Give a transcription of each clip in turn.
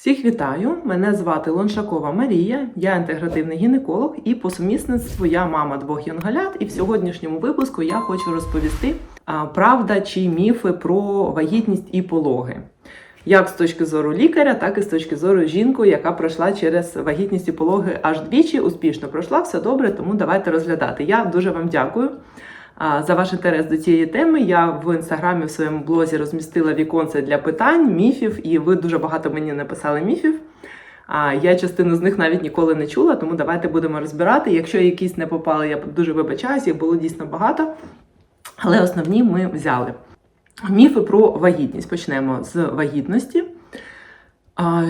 Всіх вітаю! Мене звати Лоншакова Марія, я інтегративний гінеколог і по сумісництву я мама двох янголят. І в сьогоднішньому випуску я хочу розповісти а, правда чи міфи про вагітність і пологи. Як з точки зору лікаря, так і з точки зору жінки, яка пройшла через вагітність і пологи аж двічі, успішно пройшла, все добре, тому давайте розглядати. Я дуже вам дякую за ваш інтерес до цієї теми. Я в інстаграмі в своєму блозі розмістила віконце для питань, міфів, і ви дуже багато мені написали міфів. А я частину з них навіть ніколи не чула, тому давайте будемо розбирати. Якщо якісь не попали, я дуже вибачаюсь, їх було дійсно багато. Але основні ми взяли. Міфи про вагітність. Почнемо з вагітності.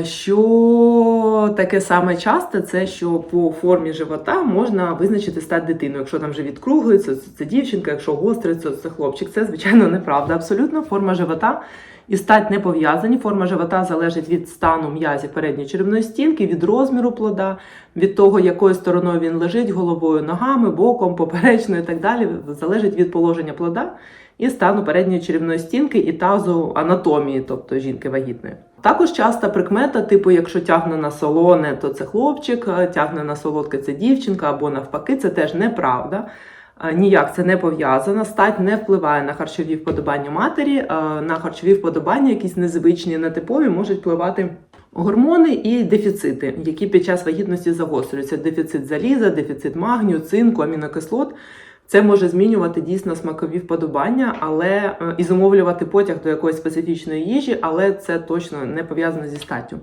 Що таке саме часто, це що по формі живота можна визначити стать дитиною. Якщо там живіт круглий, це, це дівчинка, якщо гострий, це, це хлопчик. Це, звичайно, неправда. Абсолютно форма живота і стать не пов'язані. Форма живота залежить від стану м'язів передньої черевної стінки, від розміру плода, від того, якою стороною він лежить, головою, ногами, боком, поперечною і так далі. Залежить від положення плода і стану передньої черевної стінки і тазу анатомії, тобто жінки вагітної. Також часто прикмета, типу, якщо тягне на солоне, то це хлопчик, тягне на солодке це дівчинка, або навпаки, це теж неправда. Ніяк це не пов'язано. Стать не впливає на харчові вподобання матері, на харчові вподобання, якісь незвичні, нетипові, можуть впливати гормони і дефіцити, які під час вагітності загострюються. Дефіцит заліза, дефіцит магнію, цинку, амінокислот. Це може змінювати дійсно смакові вподобання, але і зумовлювати потяг до якоїсь специфічної їжі, але це точно не пов'язано зі статтю.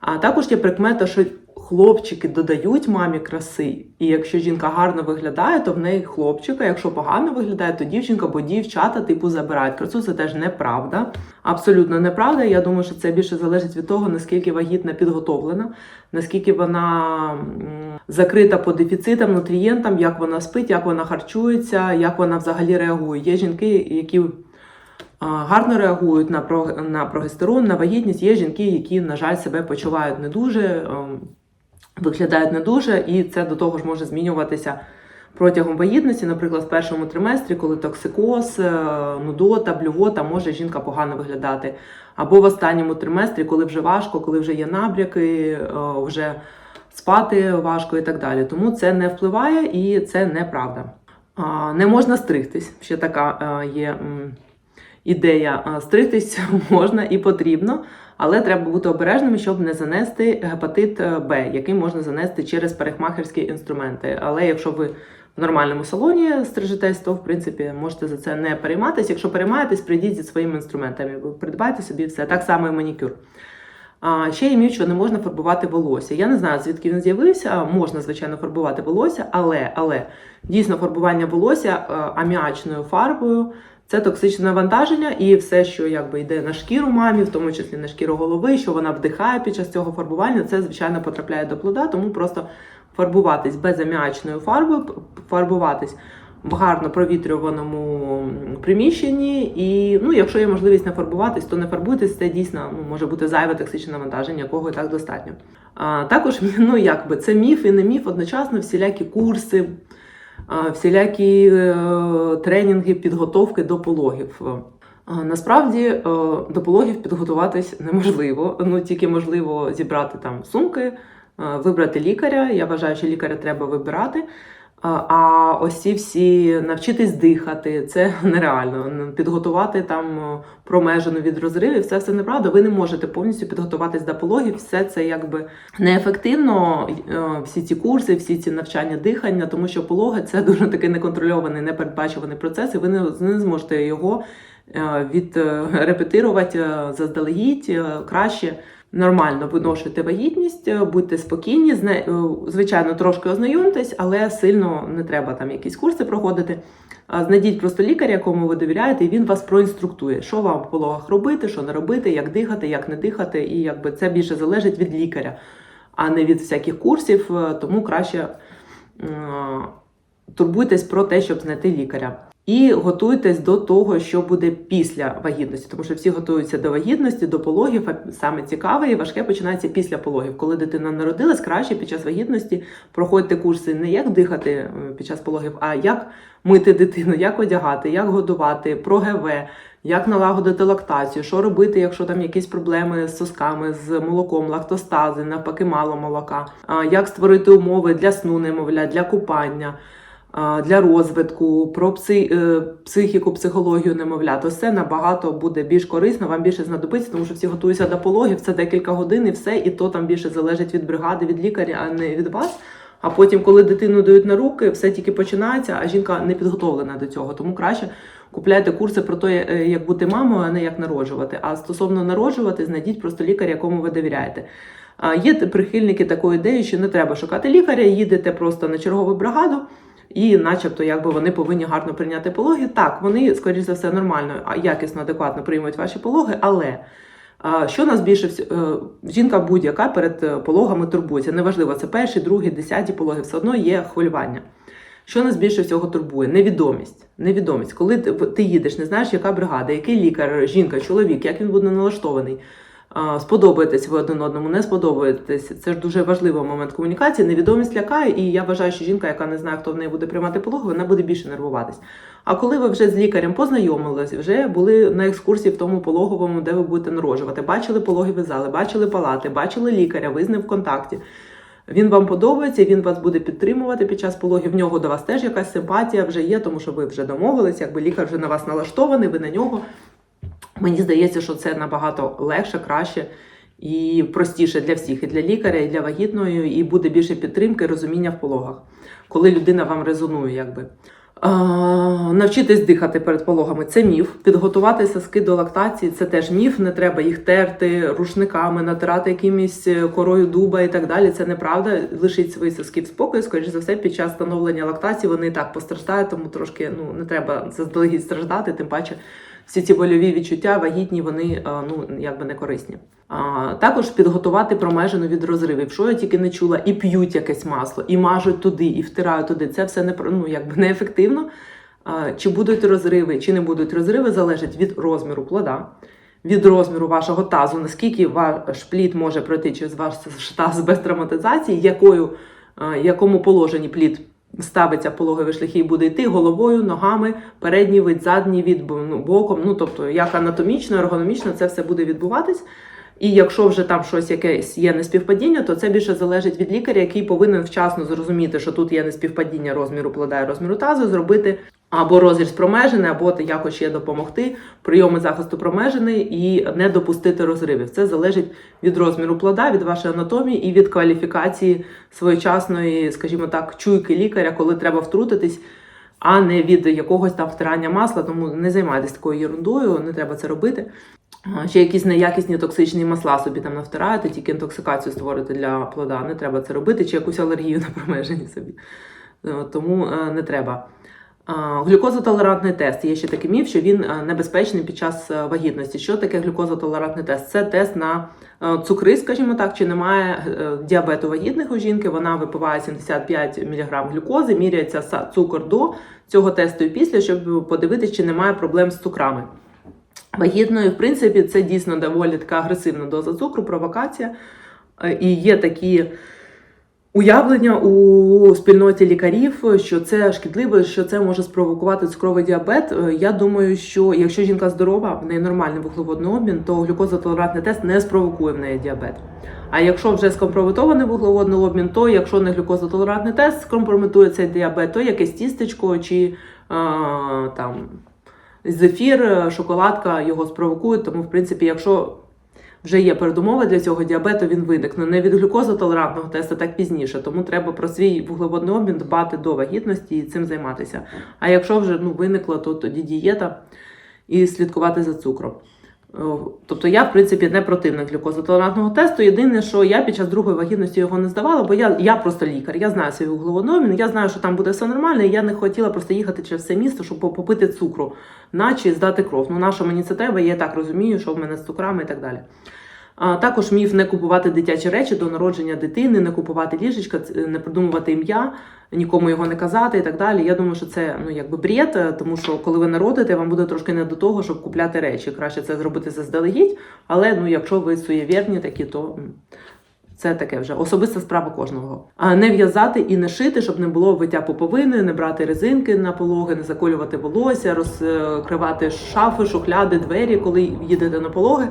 А також є прикмета, що хлопчики додають мамі краси, і якщо жінка гарно виглядає, то в неї хлопчика. Якщо погано виглядає, то дівчинка, бо дівчата типу забирають красу. Це теж неправда. Абсолютно неправда. Я думаю, що це більше залежить від того, наскільки вагітна підготовлена, наскільки вона закрита по дефіцитам, нутрієнтам, як вона спить, як вона харчується, як вона взагалі реагує. Є жінки, які гарно реагують на на прогестерон, на вагітність. Є жінки, які, на жаль, себе почувають не дуже, виглядають не дуже, і це до того ж може змінюватися протягом вагітності, наприклад, в першому триместрі, коли токсикоз, е, нудота, блювота, може жінка погано виглядати. Або в останньому триместрі, коли вже важко, коли вже є набряки, вже спати важко і так далі. Тому це не впливає і це неправда. Не можна стригтись. Ще така є ідея. Стригтись можна і потрібно, але треба бути обережними, щоб не занести гепатит Б, який можна занести через парикмахерські інструменти. Але якщо ви в нормальному салоні стрижетесь, то в принципі можете за це не перейматися. Якщо переймаєтесь, прийдіть зі своїми інструментами, придбайте собі все. Так само і манікюр. А ще є міф, що не можна фарбувати волосся. Я не знаю, звідки він з'явився. Можна, звичайно, фарбувати волосся, але але дійсно фарбування волосся аміачною фарбою це токсичне навантаження, і все, що якби йде на шкіру мамі, в тому числі на шкіру голови, що вона вдихає під час цього фарбування, це звичайно потрапляє до плода, тому просто фарбуватись без аміачної фарби, фарбуватись в гарно провітрюваному приміщенні. І ну, якщо є можливість не фарбуватись, то не фарбуйтесь, це дійсно ну, може бути зайве токсичне навантаження, якого і так достатньо. А, Також ну якби це міф і не міф, одночасно всілякі курси, всілякі е, тренінги, підготовки до пологів. Насправді е, до пологів підготуватись неможливо, ну тільки можливо зібрати там сумки, е, вибрати лікаря. Я вважаю, що лікаря треба вибирати. А ось ці всі навчитись дихати, це нереально. Підготувати там промежину від розривів, це все неправда. Ви не можете повністю підготуватись до пологів. Все це якби неефективно. Всі ці курси, всі ці навчання дихання, тому що пологи це дуже такий неконтрольований, непередбачуваний процес, і ви не, зможете його відрепетирувати заздалегідь краще нормально виношуйте вагітність, е, будьте спокійні, е, звичайно, трошки ознайомтесь, але сильно не треба там якісь курси проходити. Знайдіть просто лікаря, якому ви довіряєте, і він вас проінструктує, що вам в пологах робити, що не робити, як дихати, як не дихати. І якби це більше залежить від лікаря, а не від всяких курсів. Е, тому краще турбуйтесь про те, щоб знайти лікаря. І готуйтесь до того, що буде після вагітності, тому що всі готуються до вагітності, до пологів. А саме цікаве і важке починається після пологів. Коли дитина народилась, краще під час вагітності проходьте курси не як дихати е, під час пологів, а як мити дитину, як одягати, як годувати, про ГВ, як налагодити лактацію, що робити, якщо там якісь проблеми з сосками, з молоком, лактостази, навпаки, мало молока, як створити умови для сну немовля, для купання. Для розвитку, про е, психіку, психологію немовля, то все набагато буде більш корисно, вам більше знадобиться, тому що всі готуються до пологів, це декілька годин і все, і то там більше залежить від бригади, від лікаря, а не від вас. А потім, коли дитину дають на руки, все тільки починається, а жінка не підготовлена до цього. Тому краще купляйте курси про те, е, як бути мамою, а не як народжувати. А стосовно народжувати, знайдіть просто лікаря, якому ви довіряєте. Є прихильники такої ідеї, що не треба шукати лікаря, їдете просто на чергову бригаду. І, начебто, якби вони повинні гарно прийняти пологи. Так, вони, скоріш за все, нормально, якісно, адекватно приймуть ваші пологи, але що нас більше е, жінка будь-яка перед е, пологами турбується. Неважливо, це перші, другі, десяті пологи, все одно є хвилювання. Що нас більше всього турбує? Невідомість. Невідомість. Коли ти їдеш, не знаєш, яка бригада, який лікар, жінка, чоловік, як він буде налаштований. Сподобаєтесь ви один одному, не сподобаєтесь. Це ж дуже важливий момент комунікації. Невідомість лякає, і я вважаю, що жінка, яка не знає, хто в неї буде приймати пологи, вона буде більше нервуватись. А коли ви вже з лікарем познайомились, вже були на екскурсії в тому пологовому, де ви будете народжувати, бачили пологові зали, бачили палати, бачили лікаря, ви з ним в контакті. Він вам подобається, він вас буде підтримувати під час пологів. В нього до вас теж якась симпатія вже є, тому що ви вже домовились, якби лікар вже на вас налаштований, ви на нього. Мені здається, що це набагато легше, краще і простіше для всіх, і для лікаря, і для вагітної, і буде більше підтримки, розуміння в пологах, коли людина вам резонує, якби. А, навчитись дихати перед пологами це міф. Підготувати соски до лактації це теж міф. Не треба їх терти рушниками, натирати якимось е, корою дуба і так далі. Це неправда. Лишіть свої соски в спокій. Скоріше за все, під час становлення лактації вони і так постраждають, тому трошки ну не треба заздалегідь страждати, тим паче. Всі ці больові відчуття вагітні, вони ну якби не корисні. А, також підготувати промежину від розривів. Що я тільки не чула, і п'ють якесь масло, і мажуть туди, і втирають туди. Це все не ну, якби неефективно. А, чи будуть розриви, чи не будуть розриви, залежить від розміру плода, від розміру вашого тазу, наскільки ваш плід може пройти через ваш таз без травматизації, якою, а, якому положенні плід ставиться пологові шляхи і буде йти головою, ногами, передній вид, задній від, ну, боком. Ну тобто, як анатомічно, ергономічно це все буде відбуватись. І якщо вже там щось якесь є неспівпадіння, то це більше залежить від лікаря, який повинен вчасно зрозуміти, що тут є неспівпадіння розміру плода і розміру тазу, зробити або розріз промежини, або якось ще допомогти прийоми захисту промежини і не допустити розривів. Це залежить від розміру плода, від вашої анатомії і від кваліфікації своєчасної, скажімо так, чуйки лікаря, коли треба втрутитись. А не від якогось там втирання масла, тому не займайтесь такою ерундою, не треба це робити. Ще якісь неякісні токсичні масла собі там навтираєте, тільки інтоксикацію створити для плода. Не треба це робити, чи якусь алергію на промежені собі. Тому е, не треба. Глюкозотолерантний тест. Є ще такий міф, що він е, небезпечний під час е, вагітності. Що таке глюкозотолерантний тест? Це тест на е, цукри, скажімо так, чи немає діабету вагітних у жінки. Вона випиває 75 мг глюкози, міряється цукор до цього тесту і після, щоб подивитися, чи немає проблем з цукрами. Вагітної, в принципі, це дійсно доволі така агресивна доза цукру, провокація. І є такі уявлення у спільноті лікарів, що це шкідливо, що це може спровокувати цукровий діабет. Е, Я думаю, що якщо жінка здорова, в неї нормальний вуглеводний обмін, то глюкозотолерантний тест не спровокує в неї діабет. А якщо вже скомпрометований вуглеводний обмін, то якщо не глюкозотолерантний тест скомпрометує цей діабет, то якесь тістечко чи а, там зефір, е, шоколадка його спровокують. Тому, в принципі, якщо вже є передумови для цього діабету, він виникне не від глюкозотолерантного тесту, так пізніше. Тому треба про свій вуглеводний обмін дбати до вагітності і цим займатися. А якщо вже ну, виникло, то тоді дієта і слідкувати за цукром. Е, Тобто я, в принципі, не противник глюкозотолерантного тесту. Єдине, що я під час другої вагітності його не здавала, бо я, я просто лікар, я знаю свій вуглеводний я знаю, що там буде все нормально, і я не хотіла просто їхати через все місто, щоб попити цукру, наче здати кров. Ну, на що мені це треба, я так розумію, що в мене з цукрами і так далі. А, також міф не купувати дитячі речі до народження дитини, не купувати ліжечка, не придумувати ім'я, нікому його не казати і так далі. Я думаю, що це ну якби бред, е, тому що коли ви народите, вам буде трошки не до того, щоб купляти речі. Краще це зробити заздалегідь, але ну якщо ви суєвірні такі, то Це таке вже особиста справа кожного. А не в'язати і не шити, щоб не було виття пуповини, не брати резинки на пологи, не заколювати волосся, розкривати шафи, шухляди, двері, коли їдете на пологи.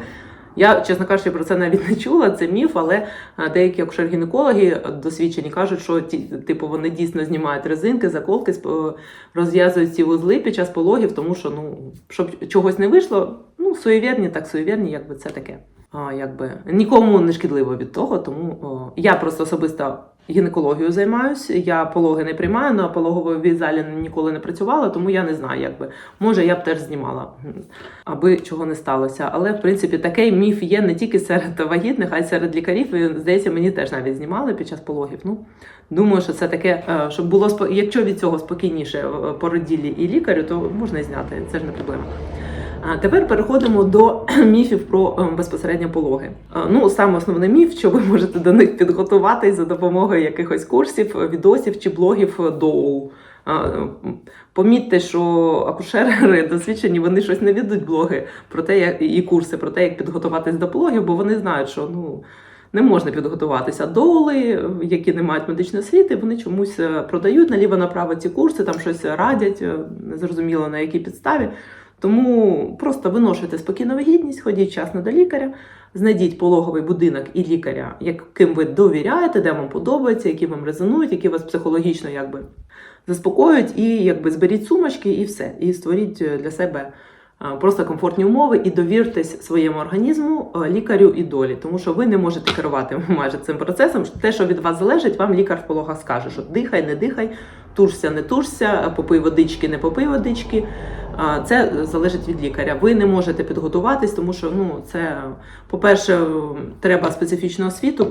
Я, чесно кажучи, про це навіть не чула, це міф, але деякі акушер-гінекологи досвідчені кажуть, що типу, вони дійсно знімають резинки, заколки, розв'язують ці вузли під час пологів, тому що ну, щоб чогось не вийшло, ну, суєвірні, так суєвірні, якби це таке. А, якби нікому не шкідливо від того, тому о, я просто особисто гінекологією займаюся. Я пологи не приймаю, на пологовій залі ніколи не працювала, тому я не знаю, якби може я б теж знімала, аби чого не сталося. Але в принципі такий міф є не тільки серед вагітних, а й серед лікарів. І здається, мені теж навіть знімали під час пологів. Ну думаю, що це таке, е, щоб було якщо від цього спокійніше е, породілі і лікарю, то можна зняти. Це ж не проблема. А тепер переходимо до міфів про е, безпосередньо пологи. Ну, саме основний міф, що ви можете до них підготуватись за допомогою якихось курсів, е, відосів чи блогів е, доу. Помітьте, що акушери досвідчені, вони щось не ведуть блоги про те, як і курси про те, як підготуватись до пологів, бо вони знають, що ну. Не можна підготуватися доли, які не мають медичної освіти, вони чомусь продають наліво направо ці курси, там щось радять, незрозуміло на якій підставі. Тому просто виношуйте спокійну вагітність, ходіть вчасно до лікаря, знайдіть пологовий будинок і лікаря, яким ви довіряєте, де вам подобається, які вам резонують, які вас психологічно якби заспокоюють, і якби зберіть сумочки і все. І створіть е, для себе е, просто комфортні умови і довіртесь своєму організму, е, лікарю і долі, тому що ви не можете керувати майже цим процесом. Те, що від вас залежить, вам лікар в пологах скаже, що дихай, не дихай, тужся, не тужся, попий водички, не попий водички. Це залежить від лікаря. Ви не можете підготуватись, тому що ну це, по-перше, треба специфічну освіту,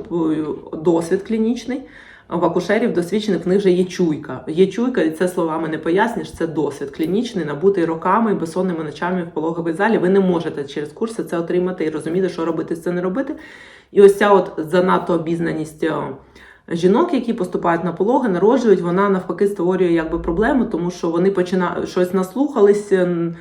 досвід клінічний. В акушерів досвідчених в них вже є чуйка. Є чуйка, і це словами не поясниш. Це досвід клінічний, набутий роками безсонними ночами в пологовій залі. Ви не можете через курси це отримати і розуміти, що робити, це не робити. І ось ця от занадто обізнаність е, жінок, які поступають на пологи, народжують, вона навпаки створює якби проблему, тому що вони починають щось наслухались. е,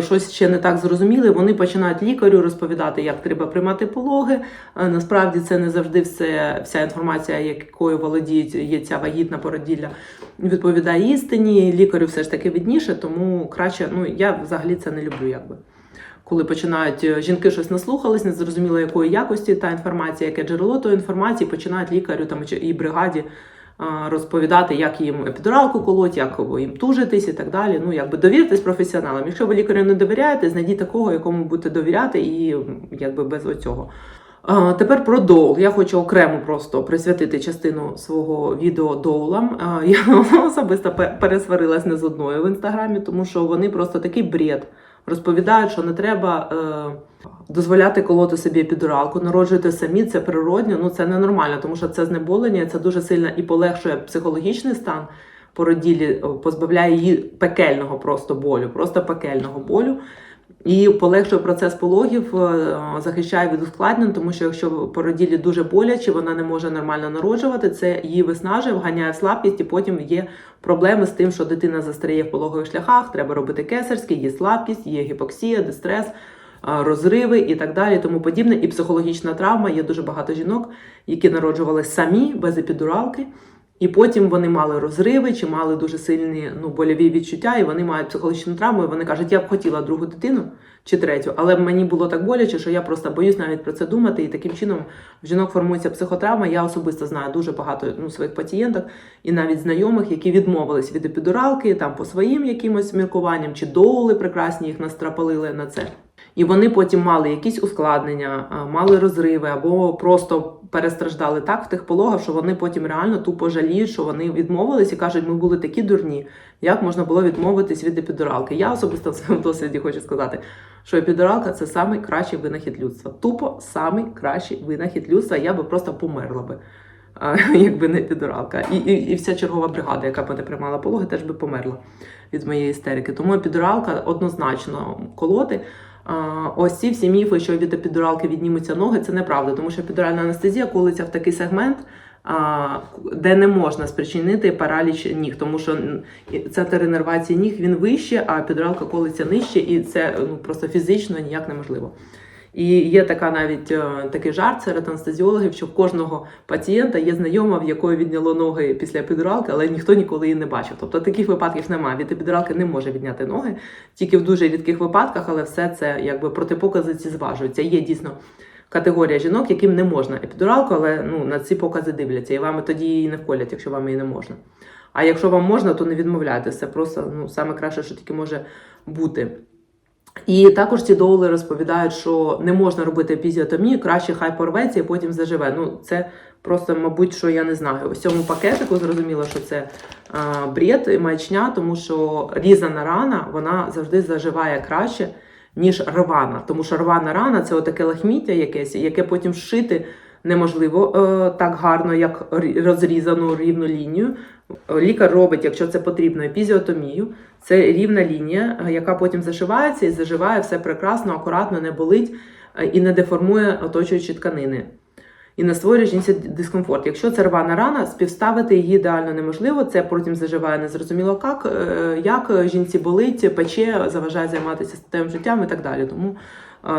Щось ще не так зрозуміли, вони починають лікарю розповідати, як треба приймати пологи. Е, Насправді це не завжди все, вся інформація, якою володіють є ця вагітна породілля, відповідає істині. Лікарю все ж таки відніше, тому краще, ну я взагалі це не люблю, якби. Коли починають е, жінки щось наслухались, не зрозуміло якої якості та інформація, яке джерело тої інформації, починають лікарю там і бригаді розповідати, як їм епідуралку колоть, як їм тужитись і так далі. Ну, якби довіртесь професіоналам. Якщо ви лікарю не довіряєте, знайдіть такого, якому будете довіряти, і якби без оцього. Тепер про доул. Я хочу окремо просто присвятити частину свого відео доулам. Я особисто пе- пересварилась не з одною в інстаграмі, тому що вони просто такий бред. Розповідають, що не треба е, дозволяти колоти собі епідуралку, народжуйте самі, це природньо, ну це ненормально, тому що це знеболення, це дуже сильно і полегшує психологічний стан породілі, позбавляє її пекельного просто болю, просто пекельного болю. І полегшує процес пологів, е, захищає від ускладнень, тому що якщо породілі дуже боляче, вона не може нормально народжувати, це її виснажує, вганяє слабкість, і потім є проблеми з тим, що дитина застряє в пологових шляхах, треба робити кесарський, є слабкість, є гіпоксія, дистрес, розриви і так далі, тому подібне. І психологічна травма. Є дуже багато жінок, які народжували самі без епідуралки. І потім вони мали розриви чи мали дуже сильні ну, больові відчуття, і вони мають психологічну травму. І вони кажуть, я б хотіла другу дитину чи третю, але мені було так боляче, що я просто боюсь навіть про це думати. І таким чином в жінок формується психотравма. Я особисто знаю дуже багато ну, своїх пацієнток і навіть знайомих, які відмовились від епідуралки там по своїм якимось міркуванням, чи доули прекрасні їх настрапалили на це. І вони потім мали якісь ускладнення, мали розриви або просто перестраждали так в тих пологах, що вони потім реально тупо жаліють, що вони відмовились і кажуть, ми були такі дурні. Як можна було відмовитись від епідуралки? Я особисто в своєму досвіді хочу сказати, що епідуралка це самий кращий винахід людства. Тупо самий кращий винахід людства. Я би просто померла би. Якби не епідуралка. І, і, і вся чергова бригада, яка мене приймала пологи, теж би померла від моєї істерики. Тому епідуралка однозначно колоти. Ось ці всі міфи, що від епідуралки віднімуться ноги, це неправда, тому що епідуральна анестезія колиться в такий сегмент, де не можна спричинити параліч ніг, тому що центр інервації ніг він вище, а епідуралка колиться нижче, і це ну просто фізично ніяк неможливо. І є така навіть е, такий жарт серед анестезіологів, що в кожного пацієнта є знайома, в якої відняло ноги після епідуралки, але ніхто ніколи її не бачив. Тобто таких випадків немає. Від епідуралки не може відняти ноги, тільки в дуже рідких випадках, але все це якби протипокази ці зважуються. Є дійсно категорія жінок, яким не можна епідуралку, але ну на ці покази дивляться, і вам тоді її не вколять, якщо вам її не можна. А якщо вам можна, то не відмовляйтеся. Просто ну саме краще, що тільки може бути. І також ці доули розповідають, що не можна робити епізіотомію, краще хай порветься і потім заживе. Ну це просто, мабуть, що я не знаю. У цьому пакетику зрозуміло, що це а, бред і маячня, тому що різана рана вона завжди заживає краще, ніж рвана. Тому що рвана рана це отаке лахміття якесь, яке потім вшити неможливо е, так гарно, як розрізану рівну лінію. Лікар робить, якщо це потрібно, епізіотомію. Це рівна лінія, е, яка потім зашивається і заживає все прекрасно, акуратно, не болить е, і не деформує оточуючі тканини. І не створює жінці дискомфорт. Якщо це рвана рана, співставити її ідеально неможливо. Це потім заживає незрозуміло як, як жінці болить, пече, заважає займатися статевим життям і так далі. Тому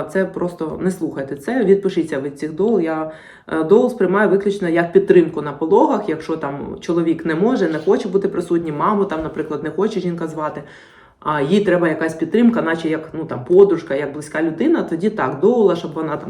це просто не слухайте це. Відпишіться від цих дол. Я е, дол сприймаю виключно як підтримку на пологах. Якщо там чоловік не може, не хоче бути присутнім, маму там, наприклад, не хоче жінка звати. А їй треба якась підтримка, наче як ну там подружка, як близька людина, тоді так, доула, щоб вона там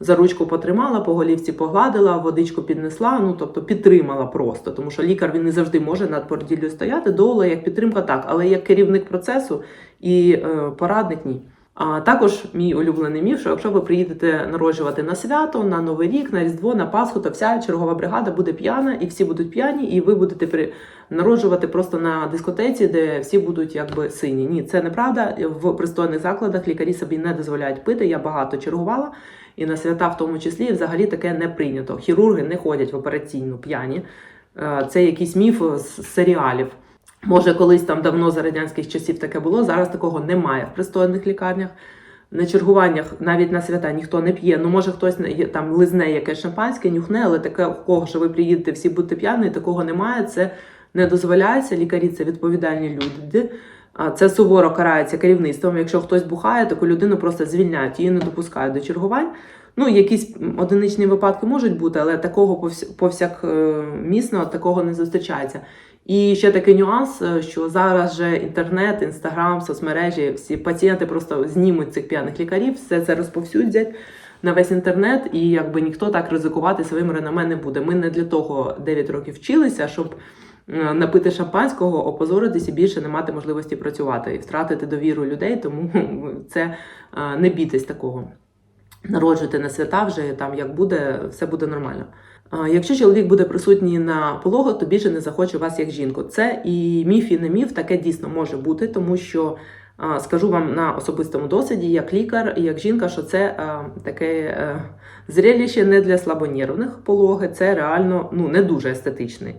за ручку потримала, по голівці погладила, водичку піднесла, ну тобто підтримала просто, тому що лікар він не завжди може над породіллю стояти. Доула як підтримка так, але як керівник процесу і е, порадник ні. А також мій улюблений міф, що якщо ви приїдете народжувати на свято, на Новий рік, на Різдво, на Пасху, то вся чергова бригада буде п'яна, і всі будуть п'яні, і ви будете при... народжувати просто на дискотеці, де всі будуть якби сині. Ні, це неправда. В пристойних закладах лікарі собі не дозволяють пити. Я багато чергувала, і на свята в тому числі взагалі таке не прийнято. Хірурги не ходять в операційну п'яні. Е, Це якийсь міф з серіалів. Може, колись там давно за радянських часів таке було. Зараз такого немає в пристойних лікарнях. На чергуваннях навіть на свята ніхто не п'є. Ну, може, хтось там лизне якесь шампанське, нюхне, але таке, у кого що ви приїдете, всі будете п'яні, такого немає. Це не дозволяється. Лікарі це відповідальні люди. Це суворо карається керівництвом. Якщо хтось бухає, таку людину просто звільняють, її не допускають до чергувань. Ну, якісь одиничні випадки можуть бути, але такого повс- повсякмісно такого не зустрічається. І ще такий нюанс, е, що зараз же інтернет, інстаграм, соцмережі, всі пацієнти просто знімуть цих п'яних лікарів, все це розповсюдять на весь інтернет, і якби ніхто так ризикувати своїм реноме не буде. Ми не для того 9 років вчилися, щоб е, напити шампанського, опозоритись і більше не мати можливості працювати і втратити довіру людей. Тому це е, не бійтесь такого. Народжуйте на свята вже там як буде, все буде нормально. Якщо чоловік буде присутній на пологах, то більше не захоче вас як жінку. Це і міф, і не міф, таке дійсно може бути, тому що скажу вам на особистому досвіді, як лікар як жінка, що це таке е, зрелище не для слабонервних пологи, це реально ну, не дуже естетичний.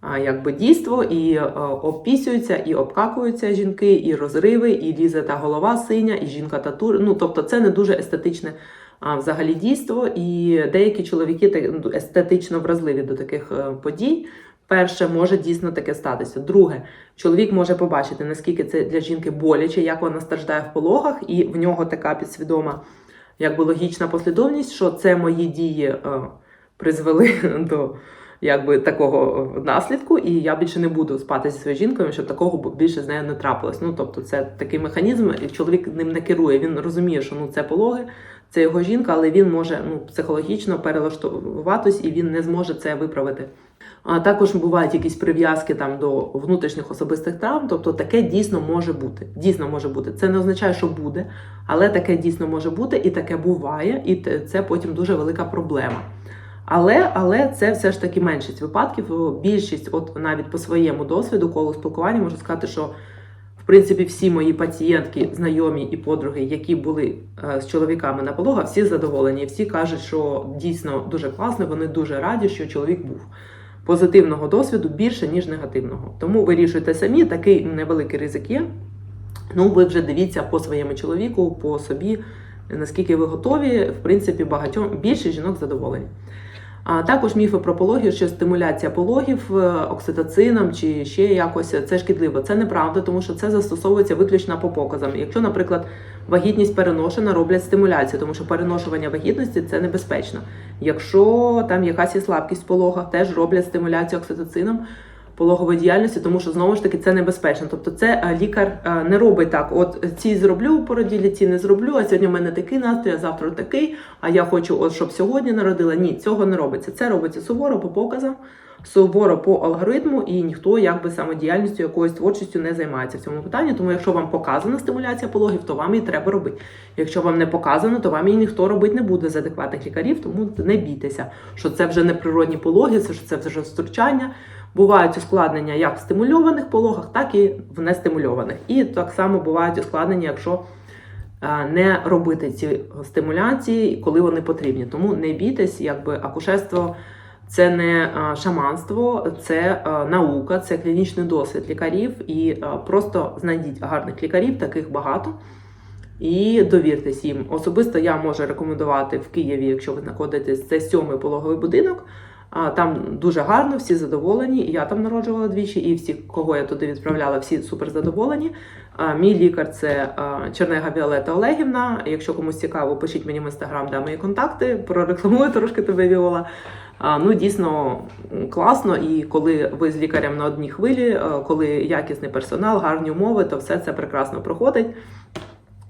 А, Якби дійство, і е, обпісюються, і обкакуються жінки, і розриви, і лізе та голова синя, і жінка татур. Ну тобто, це не дуже естетичне взагалі дійство, і деякі чоловіки ну, естетично вразливі до таких е, подій. Перше, може дійсно таке статися. Друге, чоловік може побачити, наскільки це для жінки боляче, як вона страждає в пологах, і в нього така підсвідома, якби логічна послідовність, що це мої дії е, призвели до якби такого е, наслідку, і я більше не буду спати зі своєю жінкою, щоб такого більше з нею не трапилось. Ну тобто, це такий механізм, і чоловік ним не керує. Він розуміє, що ну це пологи, це його жінка, але він може ну психологічно перелаштуватись і він не зможе це виправити. А також бувають якісь прив'язки там до внутрішніх особистих травм, тобто таке дійсно може бути. Дійсно може бути. Це не означає, що буде, але таке дійсно може бути, і таке буває, і це потім дуже велика проблема. Але, але це все ж таки меншість випадків. Більшість, от навіть по своєму досвіду, коло спілкування, можу сказати, що в принципі всі мої пацієнтки, знайомі і подруги, які були е, з чоловіками на пологах, всі задоволені. Всі кажуть, що дійсно дуже класно, вони дуже раді, що чоловік був. Позитивного досвіду більше, ніж негативного. Тому вирішуйте самі, такий невеликий ризик є. Ну, ви вже дивіться по своєму чоловіку, по собі, наскільки ви готові. В принципі, багатьом більше жінок задоволені. А також міфи про пологів, що стимуляція пологів е, окситоцином чи ще якось це шкідливо. Це неправда, тому що це застосовується виключно по показам. Якщо, наприклад, вагітність переношена, роблять стимуляцію, тому що переношування вагітності це небезпечно. Якщо там якась є слабкість в пологах, теж роблять стимуляцію окситоцином пологової діяльності, тому що знову ж таки це небезпечно. Тобто, це е, лікар е, не робить так: от ці зроблю породілі, ці не зроблю. А сьогодні в мене такий настрій, а завтра такий. А я хочу, от щоб сьогодні народила. Ні, цього не робиться. Це робиться суворо по показам, суворо по алгоритму, і ніхто якби самодіяльністю якоюсь творчістю не займається в цьому питанні. Тому, якщо вам показана стимуляція пологів, то вам її треба робити. Якщо вам не показано, то вам її ніхто робити не буде з адекватних лікарів, тому не бійтеся, що це вже не природні пологи, це вже втручання. Бувають ускладнення як в стимульованих пологах, так і в нестимульованих. І так само бувають ускладнення, якщо е, не робити ці стимуляції, коли вони потрібні. Тому не бійтесь, якби акушерство це не е, шаманство, це е, наука, це клінічний досвід лікарів. І просто знайдіть гарних лікарів, таких багато. І довіртесь їм. Особисто я можу рекомендувати в Києві, якщо ви знаходитесь, це сьомий пологовий будинок. Там дуже гарно, всі задоволені. Я там народжувала двічі, і всі, кого я туди відправляла, всі супер задоволені. Мій лікар це Чернега Віолета Олегівна. Якщо комусь цікаво, пишіть мені в інстаграм, де мої контакти. Прорекламую трошки тебе Віола. Ну, дійсно класно, і коли ви з лікарем на одній хвилі, коли якісний персонал, гарні умови, то все це прекрасно проходить.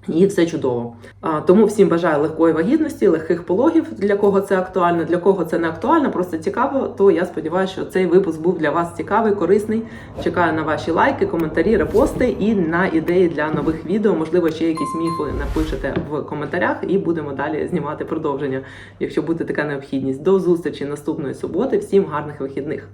І все чудово. А, Тому всім бажаю легкої вагітності, легких пологів. Для кого це актуально, для кого це не актуально, просто цікаво. То я сподіваюся, що цей випуск був для вас цікавий, корисний. Чекаю на ваші лайки, коментарі, репости і на ідеї для нових відео. Можливо, ще якісь міфи напишете в коментарях, і будемо далі знімати продовження, якщо буде така необхідність. До зустрічі наступної суботи. Всім гарних вихідних!